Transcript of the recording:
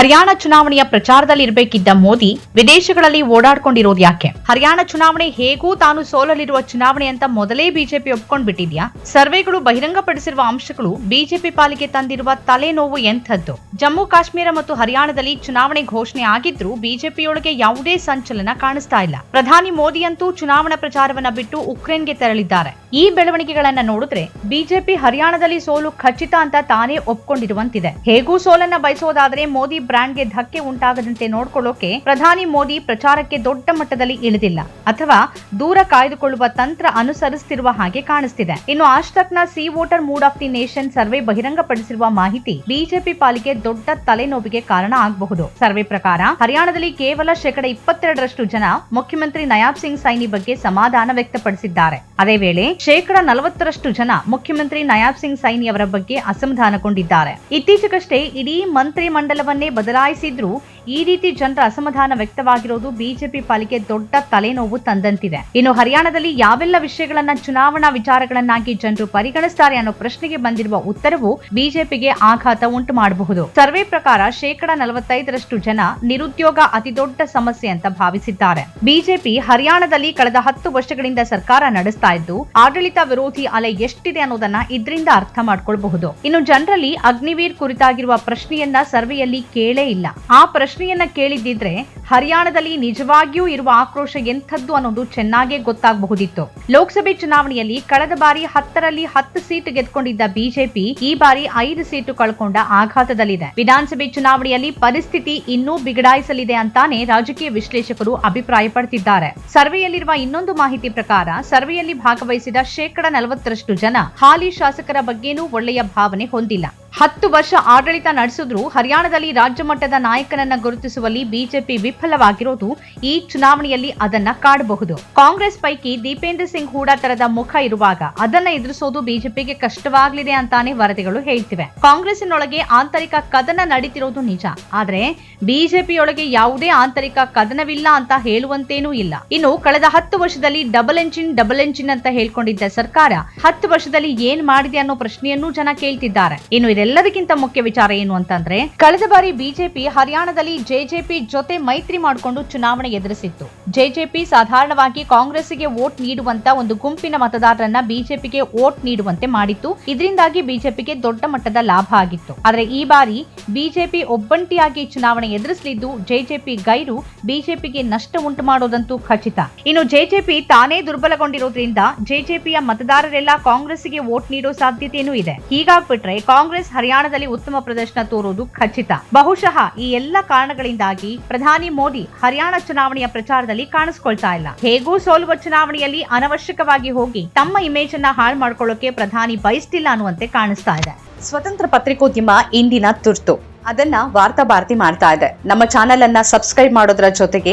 ಹರಿಯಾಣ ಚುನಾವಣೆಯ ಪ್ರಚಾರದಲ್ಲಿ ಇರಬೇಕಿದ್ದ ಮೋದಿ ವಿದೇಶಗಳಲ್ಲಿ ಓಡಾಡ್ಕೊಂಡಿರೋದು ಯಾಕೆ? ಹರಿಯಾಣ ಚುನಾವಣೆ ಹೇಗೂ ತಾನು ಸೋಲಲಿರುವ ಚುನಾವಣೆ ಅಂತ ಮೊದಲೇ ಬಿಜೆಪಿ ಒಪ್ಕೊಂಡ್ಬಿಟ್ಟಿದ್ಯಾ? ಸರ್ವೆಗಳು ಬಹಿರಂಗಪಡಿಸಿರುವ ಅಂಶಗಳು ಬಿಜೆಪಿ ಪಾಲಿಗೆ ತಂದಿರುವ ತಲೆನೋವು ಎಂಥದ್ದು? ಜಮ್ಮು, ಕಾಶ್ಮೀರ ಮತ್ತು ಹರಿಯಾಣದಲ್ಲಿ ಚುನಾವಣೆ ಘೋಷಣೆ ಆಗಿದ್ರೂ ಬಿಜೆಪಿಯೊಳಗೆ ಯಾವುದೇ ಸಂಚಲನ ಕಾಣಿಸ್ತಾ ಇಲ್ಲ. ಪ್ರಧಾನಿ ಮೋದಿಯಂತೂ ಚುನಾವಣಾ ಪ್ರಚಾರವನ್ನ ಬಿಟ್ಟು ಉಕ್ರೇನ್ಗೆ ತೆರಳಿದ್ದಾರೆ. ಈ ಬೆಳವಣಿಗೆಗಳನ್ನ ನೋಡಿದ್ರೆ ಬಿಜೆಪಿ ಹರಿಯಾಣದಲ್ಲಿ ಸೋಲು ಖಚಿತ ಅಂತ ತಾನೇ ಒಪ್ಕೊಂಡಿರುವಂತಿದೆ. ಹೇಗೂ ಸೋಲನ್ನ ಬಯಸೋದಾದ್ರೆ ಮೋದಿ ಬ್ರ್ಯಾಂಡ್ಗೆ ಧಕ್ಕೆ ಉಂಟಾಗದಂತೆ ನೋಡಿಕೊಳ್ಳೋಕೆ ಪ್ರಧಾನಿ ಮೋದಿ ಪ್ರಚಾರಕ್ಕೆ ದೊಡ್ಡ ಮಟ್ಟದಲ್ಲಿ ಇಳಿದಿಲ್ಲ ಅಥವಾ ದೂರ ಕಾಯ್ದುಕೊಳ್ಳುವ ತಂತ್ರ ಅನುಸರಿಸುತ್ತಿರುವ ಹಾಗೆ ಕಾಣಿಸ್ತಿದೆ. ಇನ್ನು ಆಶ್ತಕ್ನ C voter mood of the nation survey ಬಹಿರಂಗಪಡಿಸಿರುವ ಮಾಹಿತಿ ಬಿಜೆಪಿ ಪಾಲಿಗೆ ದೊಡ್ಡ ತಲೆನೋವಿಗೆ ಕಾರಣ ಆಗಬಹುದು. ಸರ್ವೆ ಪ್ರಕಾರ ಹರಿಯಾಣದಲ್ಲಿ ಕೇವಲ ಶೇಕಡ ಇಪ್ಪತ್ತೆರಡರಷ್ಟು ಜನ ಮುಖ್ಯಮಂತ್ರಿ ನಯಾಬ್ ಸಿಂಗ್ ಸೈನಿ ಬಗ್ಗೆ ಸಮಾಧಾನ ವ್ಯಕ್ತಪಡಿಸಿದ್ದಾರೆ. ಅದೇ ವೇಳೆ ಶೇಕಡ ನಲವತ್ತರಷ್ಟು ಜನ ಮುಖ್ಯಮಂತ್ರಿ ನಯಾಬ್ ಸಿಂಗ್ ಸೈನಿ ಅವರ ಬಗ್ಗೆ ಅಸಮಾಧಾನಗೊಂಡಿದ್ದಾರೆ. ಇತ್ತೀಚೆಗಷ್ಟೇ ಇಡೀ ಮಂತ್ರಿ ಮಂಡಲವನ್ನೇ ಬದಲಾಯಿಸಿದ್ರೂ ಈ ರೀತಿ ಜನರ ಅಸಮಾಧಾನ ವ್ಯಕ್ತವಾಗಿರೋದು ಬಿಜೆಪಿ ಪಾಲಿಗೆ ದೊಡ್ಡ ತಲೆನೋವು ತಂದಂತಿದೆ. ಇನ್ನು ಹರಿಯಾಣದಲ್ಲಿ ಯಾವೆಲ್ಲ ವಿಷಯಗಳನ್ನ ಚುನಾವಣಾ ವಿಚಾರಗಳನ್ನಾಗಿ ಜನರು ಪರಿಗಣಿಸ್ತಾರೆ ಅನ್ನೋ ಪ್ರಶ್ನೆಗೆ ಬಂದಿರುವ ಉತ್ತರವು ಬಿಜೆಪಿಗೆ ಆಘಾತ ಉಂಟು ಮಾಡಬಹುದು. ಸರ್ವೆ ಪ್ರಕಾರ ಶೇಕಡ ನಲವತ್ತೈದರಷ್ಟು ಜನ ನಿರುದ್ಯೋಗ ಅತಿದೊಡ್ಡ ಸಮಸ್ಯೆ ಅಂತ ಭಾವಿಸಿದ್ದಾರೆ. ಬಿಜೆಪಿ ಹರಿಯಾಣದಲ್ಲಿ ಕಳೆದ ಹತ್ತು ವರ್ಷಗಳಿಂದ ಸರ್ಕಾರ ನಡೆಸ್ತಾ ಇದ್ದು, ಆಡಳಿತ ವಿರೋಧಿ ಅಲೆ ಎಷ್ಟಿದೆ ಅನ್ನೋದನ್ನ ಇದರಿಂದ ಅರ್ಥ ಮಾಡ್ಕೊಳ್ಬಹುದು. ಇನ್ನು ಜನರಲ್ಲಿ ಅಗ್ನಿವೀರ್ ಕುರಿತಾಗಿರುವ ಪ್ರಶ್ನೆಯನ್ನ ಸರ್ವೆಯಲ್ಲಿ ಕೇಳೇ ಇಲ್ಲ. ಆ ಪ್ರಶ್ನೆಯನ್ನ ಕೇಳಿದ್ದಿದ್ರೆ ಹರಿಯಾಣದಲ್ಲಿ ನಿಜವಾಗಿಯೂ ಇರುವ ಆಕ್ರೋಶ ಎಂಥದ್ದು ಅನ್ನೋದು ಚೆನ್ನಾಗೇ ಗೊತ್ತಾಗಬಹುದಿತ್ತು. ಲೋಕಸಭೆ ಚುನಾವಣೆಯಲ್ಲಿ ಕಳೆದ ಬಾರಿ ಹತ್ತರಲ್ಲಿ ಹತ್ತು ಸೀಟು ಗೆದ್ಕೊಂಡಿದ್ದ ಬಿಜೆಪಿ ಈ ಬಾರಿ ಐದು ಸೀಟು ಕಳ್ಕೊಂಡ ಆಘಾತದಲ್ಲಿದೆ. ವಿಧಾನಸಭೆ ಚುನಾವಣೆಯಲ್ಲಿ ಪರಿಸ್ಥಿತಿ ಇನ್ನೂ ಬಿಗಡಾಯಿಸಲಿದೆ ಅಂತಾನೆ ರಾಜಕೀಯ ವಿಶ್ಲೇಷಕರು ಅಭಿಪ್ರಾಯಪಡ್ತಿದ್ದಾರೆ. ಸರ್ವೆಯಲ್ಲಿರುವ ಇನ್ನೊಂದು ಮಾಹಿತಿ ಪ್ರಕಾರ ಸರ್ವೆಯಲ್ಲಿ ಭಾಗವಹಿಸಿದ ಶೇಕಡ ನಲವತ್ತರಷ್ಟು ಜನ ಹಾಲಿ ಶಾಸಕರ ಬಗ್ಗೆನೂ ಒಳ್ಳೆಯ ಭಾವನೆ ಹೊಂದಿಲ್ಲ. ಹತ್ತು ವರ್ಷ ಆಡಳಿತ ನಡೆಸಿದ್ರೂ ಹರಿಯಾಣದಲ್ಲಿ ರಾಜ್ಯ ಮಟ್ಟದ ನಾಯಕನನ್ನ ಗುರುತಿಸುವಲ್ಲಿ ಬಿಜೆಪಿ ವಿಫಲವಾಗಿರೋದು ಈ ಚುನಾವಣೆಯಲ್ಲಿ ಅದನ್ನ ಕಾಡಬಹುದು. ಕಾಂಗ್ರೆಸ್ ಪೈಕಿ ದೀಪೇಂದ್ರ ಸಿಂಗ್ ಹೂಡಾ ತರದ ಮುಖ ಇರುವಾಗ ಅದನ್ನ ಎದುರಿಸೋದು ಬಿಜೆಪಿಗೆ ಕಷ್ಟವಾಗಲಿದೆ ಅಂತಾನೆ ವರದಿಗಳು ಹೇಳ್ತಿವೆ. ಕಾಂಗ್ರೆಸ್ನೊಳಗೆ ಆಂತರಿಕ ಕದನ ನಡೀತಿರೋದು ನಿಜ. ಆದ್ರೆ ಬಿಜೆಪಿಯೊಳಗೆ ಯಾವುದೇ ಆಂತರಿಕ ಕದನವಿಲ್ಲ ಅಂತ ಹೇಳುವಂತೇನೂ ಇಲ್ಲ. ಇನ್ನು ಕಳೆದ ಹತ್ತು ವರ್ಷದಲ್ಲಿ ಡಬಲ್ ಎಂಜಿನ್ ಡಬಲ್ ಎಂಜಿನ್ ಅಂತ ಹೇಳ್ಕೊಂಡಿದ್ದ ಸರ್ಕಾರ ಹತ್ತು ವರ್ಷದಲ್ಲಿ ಏನ್ ಮಾಡಿದೆ ಅನ್ನೋ ಪ್ರಶ್ನೆಯನ್ನೂ ಜನ ಕೇಳ್ತಿದ್ದಾರೆ. ಇನ್ನು ಇದೆಲ್ಲದಕ್ಕಿಂತ ಮುಖ್ಯ ವಿಚಾರ ಏನು ಅಂತಂದ್ರೆ, ಕಳೆದ ಬಾರಿ ಬಿಜೆಪಿ ಹರಿಯಾಣದಲ್ಲಿ ಜೆಜೆಪಿ ಜೊತೆ ಮೈತ್ರಿ ಮಾಡಿಕೊಂಡು ಚುನಾವಣೆ ಎದುರಿಸಿತ್ತು. ಜೆಜೆಪಿ ಸಾಧಾರಣವಾಗಿ ಕಾಂಗ್ರೆಸ್ಗೆ ವೋಟ್ ನೀಡುವಂತ ಒಂದು ಗುಂಪಿನ ಮತದಾರರನ್ನ ಬಿಜೆಪಿಗೆ ವೋಟ್ ನೀಡುವಂತೆ ಮಾಡಿತ್ತು. ಇದರಿಂದಾಗಿ ಬಿಜೆಪಿಗೆ ದೊಡ್ಡ ಮಟ್ಟದ ಲಾಭ ಆಗಿತ್ತು. ಆದರೆ ಈ ಬಾರಿ ಬಿಜೆಪಿ ಒಬ್ಬಂಟಿಯಾಗಿ ಚುನಾವಣೆ ಎದುರಿಸಲಿದ್ದು ಜೆಜೆಪಿ ಗೈರು ಬಿಜೆಪಿಗೆ ನಷ್ಟ ಉಂಟು ಮಾಡೋದಂತೂ ಖಚಿತ. ಇನ್ನು ಜೆಜೆಪಿ ತಾನೇ ದುರ್ಬಲಗೊಂಡಿರೋದ್ರಿಂದ ಜೆಜೆಪಿಯ ಮತದಾರರೆಲ್ಲ ಕಾಂಗ್ರೆಸ್ಗೆ ವೋಟ್ ನೀಡೋ ಸಾಧ್ಯತೆಯೂ ಇದೆ. ಹೀಗಾಗ್ಬಿಟ್ರೆ ಕಾಂಗ್ರೆಸ್ ಹರಿಯಾಣದಲ್ಲಿ ಉತ್ತಮ ಪ್ರದರ್ಶನ ತೋರುವುದು ಖಚಿತ. ಬಹುಶಃ ಈ ಎಲ್ಲ ಕಾರಣಗಳಿಂದಾಗಿ ಪ್ರಧಾನಿ ಮೋದಿ ಹರಿಯಾಣ ಚುನಾವಣೆಯ ಪ್ರಚಾರದಲ್ಲಿ ಕಾಣಿಸ್ಕೊಳ್ತಾ ಇಲ್ಲ. ಹೇಗೂ ಸೋಲುವ ಚುನಾವಣೆಯಲ್ಲಿ ಅನವಶ್ಯಕವಾಗಿ ಹೋಗಿ ತಮ್ಮ ಇಮೇಜ್ ಅನ್ನ ಹಾಳು ಮಾಡ್ಕೊಳ್ಳೋಕೆ ಪ್ರಧಾನಿ ಬಯಸ್ತಿಲ್ಲ ಅನ್ನುವಂತೆ ಕಾಣಿಸ್ತಾ ಇದೆ. ಸ್ವತಂತ್ರ ಪತ್ರಿಕೋದ್ಯಮ ಇಂದಿನ ತುರ್ತು. ಅದನ್ನ ವಾರ್ತಾ ಭಾರತಿ ಮಾಡ್ತಾ ಇದೆ. ನಮ್ಮ ಚಾನೆಲ್ ಅನ್ನ ಸಬ್ಸ್ಕ್ರೈಬ್ ಮಾಡೋದ್ರ ಜೊತೆಗೆ